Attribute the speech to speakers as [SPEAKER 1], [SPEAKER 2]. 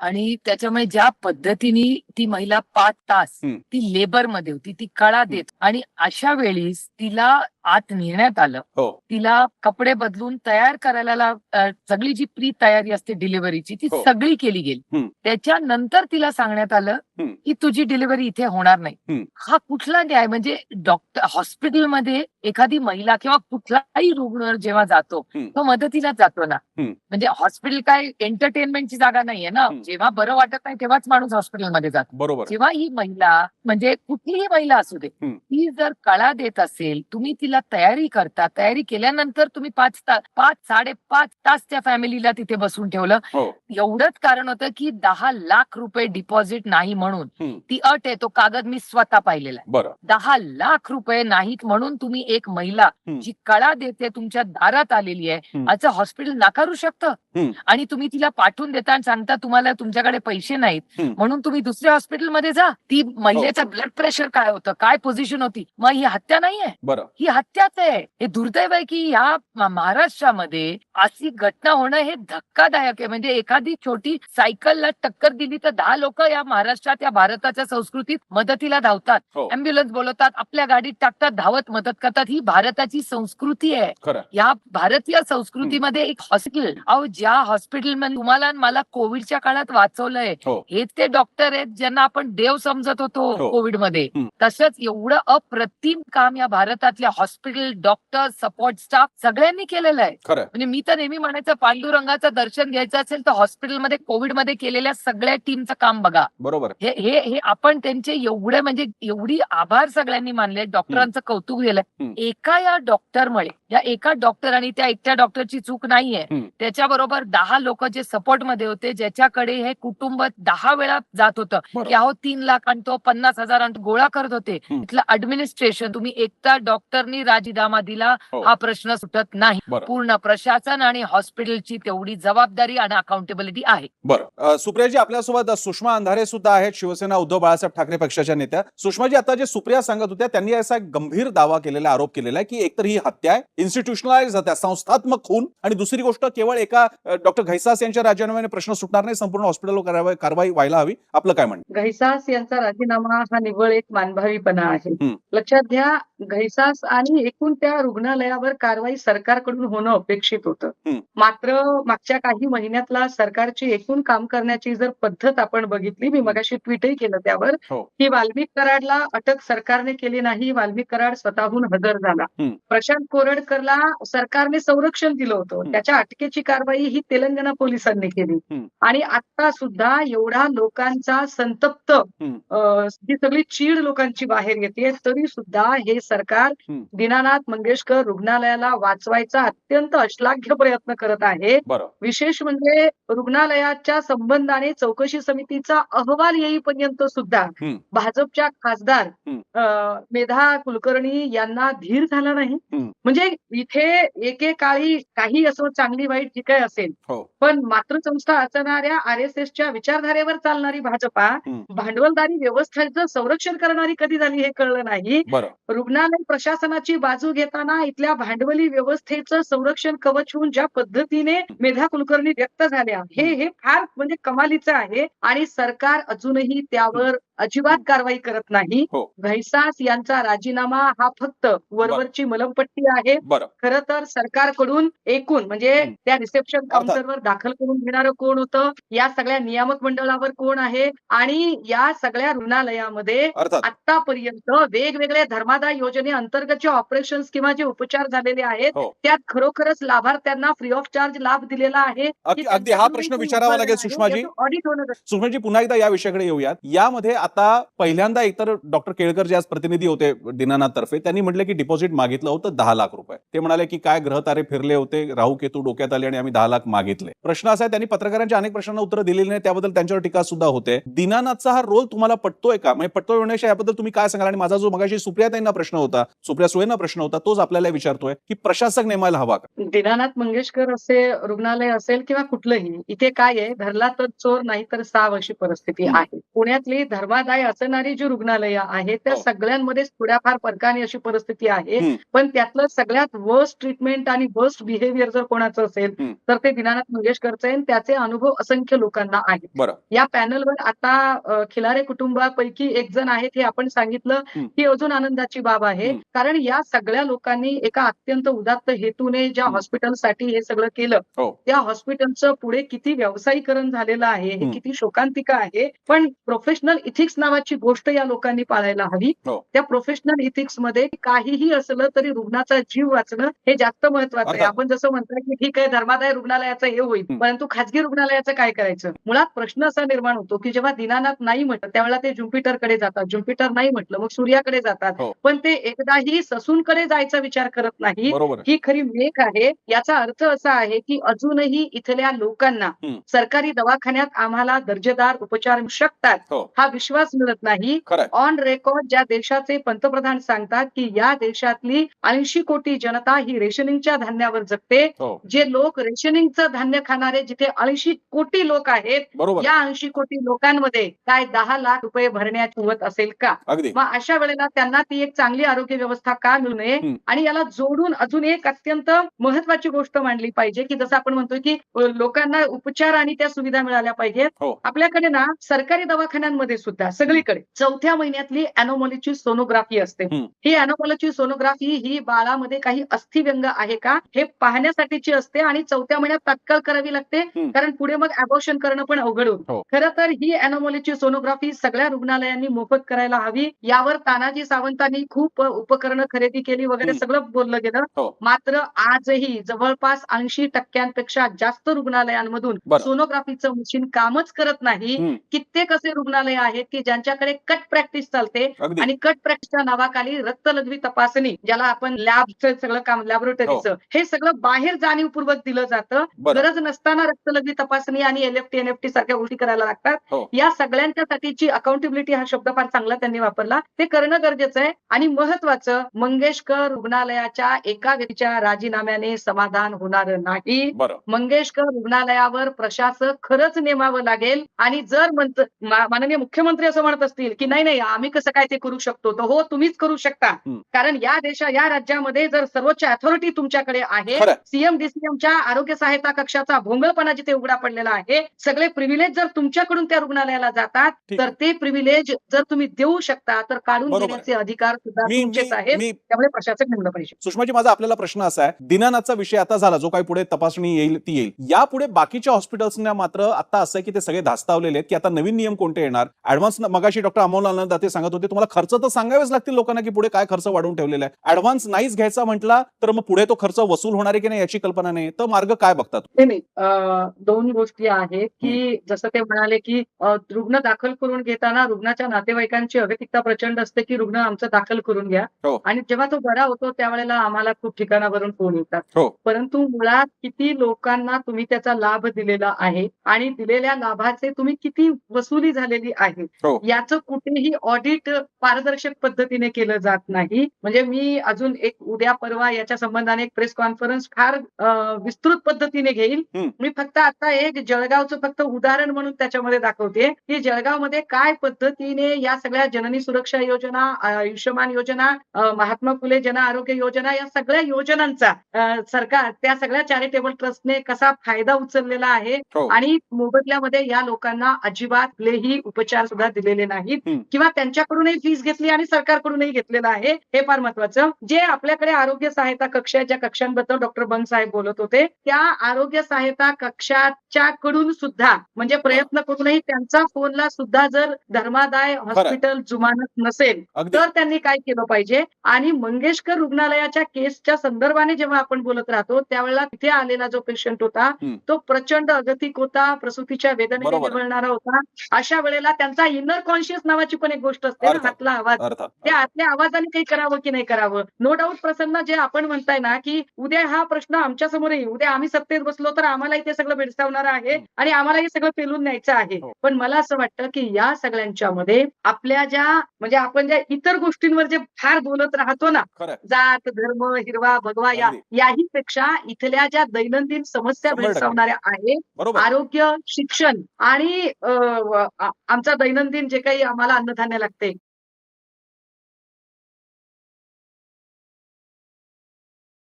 [SPEAKER 1] आणि त्याच्यामुळे ज्या पद्धतीने ती महिला पाच तास. ती लेबरमध्ये होती ती कळा देत आणि अशा वेळीस तिला आत नेण्यात आलं
[SPEAKER 2] हो
[SPEAKER 1] तिला कपडे बदलून तयार करायला सगळी जी प्री तयारी असते डिलिव्हरीची ती
[SPEAKER 2] हो.
[SPEAKER 1] सगळी केली गेली. त्याच्यानंतर तिला सांगण्यात आलं. की तुझी डिलिव्हरी इथे होणार नाही. हा कुठला न्याय म्हणजे डॉक्टर हॉस्पिटलमध्ये एखादी महिला किंवा कुठलाही रुग्ण जेव्हा जातो. तो मदतीलाच जातो ना. म्हणजे हॉस्पिटल काय एंटरटेनमेंटची जागा नाहीये ना. जेव्हा बरं वाटत नाही तेव्हाच माणूस हॉस्पिटलमध्ये जातो
[SPEAKER 2] बरोबर.
[SPEAKER 1] जेव्हा ही महिला म्हणजे कुठलीही महिला असू दे. ती जर कळा देत असेल तुम्ही तिला तयारी करता. तयारी केल्यानंतर तुम्ही पाच तास पाच साडेपाच तास त्या फॅमिलीला तिथे बसून ठेवलं.
[SPEAKER 2] हो.
[SPEAKER 1] एवढंच कारण होतं की दहा लाख रुपये डिपॉझिट नाही म्हणून. ती अट आहे तो कागद मी स्वतः पाहिलेला आहे. दहा लाख रुपये नाहीत म्हणून तुम्ही एक महिला. जी कळा देते तुमच्या दारात आलेली आहे. असं हॉस्पिटल नाकारू शकतं. आणि तुम्ही तिला पाठवून देता आणि सांगता तुम्हाला तुमच्याकडे पैसे नाहीत. म्हणून तुम्ही दुसऱ्या हॉस्पिटलमध्ये जा. ती महिलेचं ब्लड प्रेशर काय होतं? काय पोझिशन होती? मग ही हत्या नाहीये. ही हत्याच आहे. हे दुर्दैव आहे की म- महाराष्ट्रामध्ये अशी घटना होणं हे धक्कादायक आहे. म्हणजे एखादी छोटी सायकलला टक्कर दिली तर दहा लोक या महाराष्ट्रात या भारताच्या संस्कृतीत मदतीला धावतात.
[SPEAKER 2] हो.
[SPEAKER 1] अँब्युलन्स बोलवतात आपल्या गाडीत टाकतात धावत मदत करतात. ही भारताची संस्कृती आहे. या भारतीय संस्कृतीमध्ये एक हॉस्पिटल अहो ज्या हॉस्पिटलमध्ये तुम्हाला मला कोविडच्या काळात वाचवलंय
[SPEAKER 2] हो.
[SPEAKER 1] हेच ते डॉक्टर आहेत ज्यांना आपण देव समजत होतो
[SPEAKER 2] हो.
[SPEAKER 1] कोविडमध्ये. तसंच एवढं अप्रतिम काम या भारतातल्या हॉस्पिटल डॉक्टर सपोर्ट स्टाफ सगळ्यांनी केलेलं आहे म्हणजे मी तर नेहमी म्हणायचं पांडुरंगाचं दर्शन घ्यायचं असेल तर हॉस्पिटलमध्ये कोविडमध्ये केलेल्या सगळ्या टीमचं काम बघा
[SPEAKER 2] बरोबर.
[SPEAKER 1] हे हे हे आपण त्यांचे एवढे म्हणजे एवढी आभार सगळ्यांनी मानले डॉक्टरांचं कौतुक केलंय. एका या डॉक्टरमुळे या एका डॉक्टर आणि त्या एकट्या डॉक्टरची चूक नाहीये. त्याच्याबरोबर दहा लोक जे सपोर्टमध्ये होते ज्याच्याकडे हे कुटुंब दहा वेळा जात होतं. की अहो तीन लाख आणतो पन्नास हजार आणतो गोळा करत होते. इथलं ऍडमिनिस्ट्रेशन तुम्ही एकटा डॉक्टरनी राजीनामा दिला
[SPEAKER 2] हो.
[SPEAKER 1] हा प्रश्न सुटत नाही. पूर्ण प्रशासन आणि हॉस्पिटलची तेवढी जबाबदारी आणि अकाउंटेबिलिटी आहे.
[SPEAKER 2] बरं. सुप्रियाजी आपल्यासोबत सुषमा अंधारे सुद्धा आहेत. शिवसेना उद्धव बाळासाहेब ठाकरे पक्षाच्या नेत्या. सुषमाजी आता जे सुप्रिया सांगत होत्या त्यांनी असा एक गंभीर दावा केलेला आरोप केलेला आहे की एकतर ही हत्या आहे. इन्स्टिट्यूशनलाइज हत्या संस्थात्मक खून. आणि दुसरी गोष्ट केवळ एका डॉक्टर घैसास यांच्या राजीनाम्याने प्रश्न सुटणार नाही संपूर्ण हॉस्पिटलवर कारवाई व्हायला हवी. आपलं काय म्हणणं?
[SPEAKER 3] घैसास यांचा राजीनामा हा निव्वळ एक मानभावीपणा आहे. लक्षात घ्या घैसास आणि एकूण त्या रुग्णालयावर कारवाई सरकारकडून होणं अपेक्षित होतं. मात्र मागच्या काही महिन्यातला सरकारची एकूण काम करण्याची जर पद्धत आपण बघितली मी मगाशी ट्विटही केलं त्यावर
[SPEAKER 2] हो.
[SPEAKER 3] की वाल्मिक कराडला अटक सरकारने केली नाही वाल्मिक कराड स्वतःहून हजर झाला. प्रशांत कोरडकरला सरकारने संरक्षण दिलं होतं. त्याच्या अटकेची कारवाई ही तेलंगणा पोलिसांनी केली. आणि आता सुद्धा एवढा लोकांचा संतप्त ही सगळी चीड लोकांची बाहेर येते तरी सुद्धा हे सरकार. दीनानाथ मंगेशकर रुग्णालयाला वाचवायचा अत्यंत अश्लाघ्य प्रयत्न करत आहे. विशेष म्हणजे रुग्णालयाच्या संबंधाने चौकशी समितीचा अहवाल येईपर्यंत सुद्धा. भाजपच्या खासदार मेधा कुलकर्णी यांना धीर झाला नाही. म्हणजे इथे एकेकाळी काही असो चांगली वाईट जी काही असेल
[SPEAKER 2] हो.
[SPEAKER 3] पण मातृसंस्था असणाऱ्या आर एस एसच्या विचारधारेवर चालणारी भाजपा. भांडवलदारी व्यवस्थेचं संरक्षण करणारी कधी झाली हे कळलं नाही. रुग्णालय प्रशासनाची बाजू घेताना इथल्या भांडवली व्यवस्थेचं संरक्षण कवच होऊन ज्या पद्धतीने मेधा कुलकर्णी व्यक्त झाल्या हे हे फार म्हणजे कमालीचं आहे. आणि सरकार अजूनही त्यावर अजिबात कारवाई करत नाही.
[SPEAKER 2] हो.
[SPEAKER 3] घैसास यांचा राजीनामा हा फक्त वरवरची मलमपट्टी आहे. खर तर सरकारकडून एकूण म्हणजे
[SPEAKER 2] हं.
[SPEAKER 3] त्या रिसेप्शन. काउंटरवर दाखल करून घेणारं कोण होतं? या सगळ्या नियामक मंडळावर कोण आहे? आणि या सगळ्या रुग्णालयामध्ये आतापर्यंत वेगवेगळ्या धर्मादाय योजने अंतर्गत जे ऑपरेशन किंवा जे उपचार झालेले आहेत
[SPEAKER 2] हो.
[SPEAKER 3] त्यात खरोखरच लाभार्थ्यांना फ्री ऑफ चार्ज लाभ दिलेला आहे.
[SPEAKER 2] अगदी हा प्रश्न विचारावा लागेल सुषमाजी.
[SPEAKER 3] ऑडिट होणं गरजेचं
[SPEAKER 2] सुषमाजी पुन्हा एकदा या विषयाकडे येऊयात. यामध्ये आता पहिल्यांदा एकतर डॉक्टर केळकर जे आज प्रतिनिधी होते दीनानाथ तर्फे त्यांनी म्हटलं की डिपॉझिट मागितलं होतं दहा लाख रुपये. ते म्हणाले की काय ग्रहतारे फिरले होते राहू केतू डोक्यात आले आणि आम्ही दहा लाख मागितले. प्रश्न असा आहे त्यांनी पत्रकारांच्या अनेक प्रश्नांना उत्तर दिलेली नाही त्याबद्दल त्यांच्यावर टीका सुद्धा होते. दीनानाथचा हा रोल तुम्हाला पटतोय का? म्हणजे पटतोय म्हणण्याच्या याबद्दल तुम्ही काय सांगाल? आणि माझा जो मगाशी सुप्रियाताईंना प्रश्न होता सुप्रिया सुळेंना प्रश्न होता तोच आपल्याला विचारतोय की प्रशासक नेमायला हवा का?
[SPEAKER 3] दीनानाथ मंगेशकर असे रुग्णालय असेल किंवा कुठलंही इथे काय आहे? धरला तर चोर नाही तर साव अशी परिस्थिती. आहे. पुण्यातली धर्मादाय असणारी जी रुग्णालयं आहेत त्या
[SPEAKER 2] हो.
[SPEAKER 3] सगळ्यांमध्ये थोड्याफार फरकाने अशी परिस्थिती आहे. पण त्यातलं सगळ्यात वर्स्ट ट्रीटमेंट आणि वर्स्ट बिहेवियर जर कोणाचं असेल. तर ते दीनानाथ मंगेशकरचं आहे त्याचे अनुभव असंख्य लोकांना आहेत. या पॅनलवर आता खिलारे कुटुंबापैकी एक जण आहेत हे आपण सांगितलं. ही अजून आनंदाची बाब आहे. कारण या सगळ्या लोकांनी एका अत्यंत उदात्त हेतूने ज्या. हॉस्पिटलसाठी हे सगळं केलं
[SPEAKER 2] हो.
[SPEAKER 3] त्या हॉस्पिटलचं पुढे किती व्यावसायीकरण झालेलं आहे हे. किती शोकांतिका आहे पण प्रोफेशनल इथिक्स नावाची गोष्ट या लोकांनी पाळायला हवी
[SPEAKER 2] हो.
[SPEAKER 3] त्या प्रोफेशनल इथिक्समध्ये काहीही असलं तरी रुग्णाचा जीव वाचणं हे जास्त महत्वाचं आहे. आपण जसं म्हणतोय की ठीक आहे धर्मादाय रुग्णालयाचं हे होईल. परंतु खाजगी रुग्णालयाचं काय करायचं मुळात प्रश्न असा निर्माण होतो की जेव्हा दीनानाथ नाही म्हटलं त्यावेळेला ते ज्युपिटरकडे जातात ज्युपिटर नाही म्हटलं मग सूर्याकडे जातात
[SPEAKER 2] हो.
[SPEAKER 3] पण ते एकदाही ससूनकडे जायचा विचार करत नाही. ही खरी मेख आहे याचा अर्थ असा आहे की अजूनही इथल्या लोकांना. सरकारी दवाखान्यात आम्हाला दर्जेदार उपचार शकतात
[SPEAKER 2] हो.
[SPEAKER 3] हा विश्वास मिळत नाही. ऑन रेकॉर्ड ज्या देशाचे पंतप्रधान सांगतात की या देशातली ऐंशी कोटी जनता ही रेशनिंगच्या धान्यावर जगते.
[SPEAKER 2] हो.
[SPEAKER 3] जे लोक रेशनिंगचं धान्य खाणारे जिथे ऐंशी कोटी लोक आहेत या ऐंशी कोटी लोकांमध्ये काय दहा लाख रुपये भरण्यात उवत असेल का? मग अशा वेळेला त्यांना ती एक चांगली आरोग्य व्यवस्था का मिळू नये. आणि याला जोडून अजून एक अत्यंत महत्वाची गोष्ट मांडली पाहिजे की जसं आपण म्हणतोय की लोकांना उपचार आणि त्या सुविधा मिळाल्या पाहिजेत.
[SPEAKER 2] हो.
[SPEAKER 3] आपल्याकडे ना सरकारी दवाखान्यांमध्ये सुद्धा सगळीकडे चौथ्या महिन्यातली अॅनोमॉलीची सोनोग्राफी असते. ही अॅनोमॉलीची सोनोग्राफी ही बाळामध्ये काही अस्थिव्यंग आहे का हे पाहण्यासाठीची असते आणि चौथ्या महिन्यात तात्काळ करावी लागते. कारण पुढे मग अबॉर्शन करणं पण अवघड होतं
[SPEAKER 2] हो.
[SPEAKER 3] खरं तर ही अॅनोमॉलीची सोनोग्राफी सगळ्या रुग्णालयांनी मोफत करायला हवी यावर तानाजी सावंतांनी खूप उपकरणं खरेदी केली वगैरे. सगळं बोललं गेलं
[SPEAKER 2] हो.
[SPEAKER 3] मात्र आजही जवळपास ऐंशी टक्क्यांपेक्षा जास्त रुग्णालयांमधून. सोनोग्राफीचं मशीन कामच करत नाही. कित्येक असे रुग्णालय आहेत की ज्यांच्याकडे कट प्रॅक्टिस चालते आणि कट प्रॅक्टिसच्या नावाखाली रक्तलघवी तपासणी ज्याला आपण लॅबचं सगळं काम लॅबोरेटरीचं हे. सगळं बाहेर जाणीवपूर्वक दिलं जातं. गरज नसताना रक्तलघवी तपासणी आणि एलएफटी एनएफटी सारख्या गोष्टी करायला लागतात.
[SPEAKER 2] हो.
[SPEAKER 3] या सगळ्यांच्यासाठीची अकाउंटेबिलिटी हा शब्द फार चांगला त्यांनी वापरला ते करणं गरजेचं आहे. आणि महत्वाचं मंगेशकर रुग्णालयाच्या एका व्यक्तीच्या राजीनाम्याने समाधान होणार नाही. मंगेशकर रुग्णालयावर प्रशासक खरंच नेमावं लागेल. आणि जर माननीय मुख्यमंत्री असं म्हणत असतील की नाही नाही आम्ही कसं काय ते करू शकतो तर हो तुम्हीच करू शकता. कारण या देशा या राज्यामध्ये जर सर्वोच्च अथॉरिटी तुमच्याकडे आहे. सीएम डीसीएमच्या आरोग्य सहायता कक्षाचा भोंगळपणा जिथे उघडा पडलेला आहे सगळे प्रिव्हिलेज जर तुमच्याकडून त्या रुग्णालयाला जातात तर. ते प्रिव्हिलेज जर तुम्ही देऊ शकता तर काढून घेण्याचे अधिकार सुद्धा तुमचेच आहेत त्यामुळे प्रशासक नेमलं पाहिजे
[SPEAKER 2] सुषमाजी माझा आपल्याला प्रश्न असा आहे दिनानाथचा विषय आता झाला जो काही पुढे तपासणी येईल ती येईल यापुढे बाकीच्या हॉस्पिटल्सना मात्र आता असं आहे की ते सगळे धास्तावलेले आहेत की आता नवीन नियम कोणते येणार ऍडव्हान्स मगाशी डॉक्टर अमोल आनंद दाते सांगत होते तुम्हाला खर्च तर सांगावेच लागतील लोकांना की पुढे काय खर्च वाढवून ठेवलेला आहे ऍडव्हान्स नाहीच घ्यायचा म्हटला तर मग पुढे तो खर्च वसूल होणार आहे की नाही याची कल्पना नाही तर मार्ग काय बघतात
[SPEAKER 3] नाही दोन गोष्टी आहेत की जसं ते म्हणाले की रुग्ण दाखल करून घेताना रुग्णाच्या नातेवाईकांची अव्यतिकता प्रचंड असते की रुग्ण आमचं दाखल करून घ्या
[SPEAKER 2] हो.
[SPEAKER 3] आणि जेव्हा तो बरा होतो त्यावेळेला आम्हाला खूप ठिकाणावरून फोन येतात
[SPEAKER 2] हो.
[SPEAKER 3] परंतु मुळात किती लोकांना तुम्ही त्याचा लाभ दिलेला आहे आणि दिलेल्या लाभाचे तुम्ही किती वसुली झालेली आहे. याचं कुठेही ऑडिट पारदर्शक पद्धतीने केलं जात नाही म्हणजे मी अजून एक उद्या परवा याच्या संबंधाने एक प्रेस कॉन्फरन्स फार विस्तृत पद्धतीने घेईल. मी फक्त आता एक जळगावचं फक्त उदाहरण म्हणून त्याच्यामध्ये दाखवते की जळगावमध्ये काय पद्धतीने या सगळ्या जननी सुरक्षा योजना आयुष्यमान योजना महात्मा फुले जन आरोग्य योजना या सगळ्या योजनांचा सरकार त्या सगळ्या चॅरिटेबल ट्रस्टने कसा फायदा उचललेला आहे
[SPEAKER 2] हो.
[SPEAKER 3] आणि मोबदल्यामध्ये या लोकांना अजिबात कुठलेही उपचार सुद्धा दिलेले नाहीत. किंवा त्यांच्याकडूनही फीस घेतली आणि सरकारकडूनही घेतलेलं आहे हे फार महत्वाचं जे आपल्याकडे आरोग्य सहायता कक्ष ज्या कक्षांबद्दल डॉक्टर बंग साहेब बोलत होते त्या आरोग्य सहायता कक्षाच्या कडून सुद्धा म्हणजे प्रयत्न करूनही त्यांचा फोनला सुद्धा जर धर्मादाय हॉस्पिटल जुमानत नसेल तर त्यांनी काय केलं पाहिजे आणि मंगेशकर रुग्णालयाच्या केसच्या संदर्भाने जेव्हा आपण बोलत राहतो त्यावेळेला तिथे आलेला जो पेशंट होता. तो प्रचंड अगतिक होता प्रसूतीच्या वेदनेने. निवळणारा होता अशा वेळेला त्यांचा इनर कॉन्शियस नावाची पण एक गोष्ट असते ना. आतला आवाज त्या आतल्या आवाजाने काही करावं की नाही करावं नो डाऊट प्रसन्न जे आपण म्हणताय ना की उद्या हा प्रश्न आमच्यासमोर येईल उद्या आम्ही सत्तेत बसलो तर आम्हालाही ते सगळं भेडसावणार आहे आणि आम्हाला हे सगळं पेलून न्यायचं आहे
[SPEAKER 2] हो.
[SPEAKER 3] पण मला असं वाटतं की या सगळ्यांच्या मध्ये आपल्या ज्या म्हणजे आपण ज्या इतर गोष्टींवर जे फार बोलत राहतो ना जात धर्म हिरवा भगवा या. याही पेक्षा इथल्या ज्या दैनंदिन समस्या. भेडसावणाऱ्या आहेत आरोग्य शिक्षण आणि आमचा दैनंदिन दैनंदिन जे काही आम्हाला अन्नधान्य लागते.